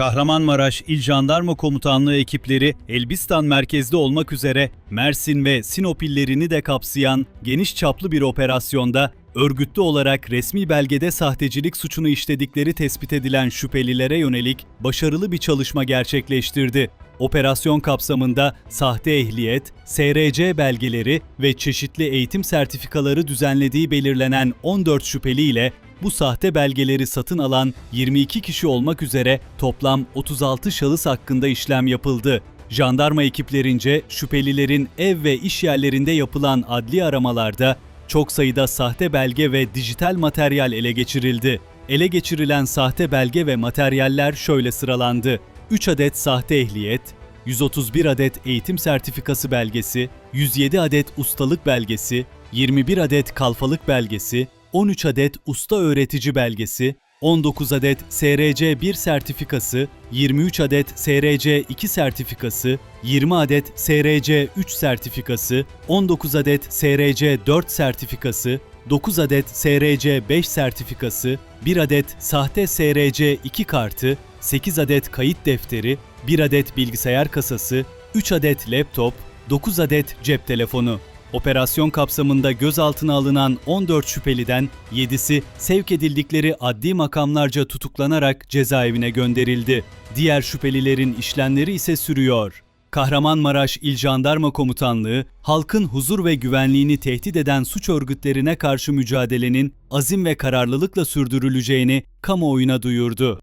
Kahramanmaraş İl Jandarma Komutanlığı ekipleri Elbistan merkezli olmak üzere Mersin ve Sinop illerini de kapsayan geniş çaplı bir operasyonda örgütlü olarak resmi belgede sahtecilik suçunu işledikleri tespit edilen şüphelilere yönelik başarılı bir çalışma gerçekleştirdi. Operasyon kapsamında sahte ehliyet, SRC belgeleri ve çeşitli eğitim sertifikaları düzenlediği belirlenen 14 şüpheli ile bu sahte belgeleri satın alan 22 kişi olmak üzere toplam 36 şahıs hakkında işlem yapıldı. Jandarma ekiplerince şüphelilerin ev ve iş yerlerinde yapılan adli aramalarda çok sayıda sahte belge ve dijital materyal ele geçirildi. Ele geçirilen sahte belge ve materyaller şöyle sıralandı. 3 adet sahte ehliyet, 131 adet eğitim sertifikası belgesi, 107 adet ustalık belgesi, 21 adet kalfalık belgesi, 13 adet usta öğretici belgesi, 19 adet SRC 1 sertifikası, 23 adet SRC 2 sertifikası, 20 adet SRC 3 sertifikası, 19 adet SRC 4 sertifikası, 9 adet SRC 5 sertifikası, 1 adet sahte SRC 2 kartı, 8 adet kayıt defteri, 1 adet bilgisayar kasası, 3 adet laptop, 9 adet cep telefonu. Operasyon kapsamında gözaltına alınan 14 şüpheliden 7'si sevk edildikleri adli makamlarca tutuklanarak cezaevine gönderildi. Diğer şüphelilerin işlemleri ise sürüyor. Kahramanmaraş İl Jandarma Komutanlığı, halkın huzur ve güvenliğini tehdit eden suç örgütlerine karşı mücadelenin azim ve kararlılıkla sürdürüleceğini kamuoyuna duyurdu.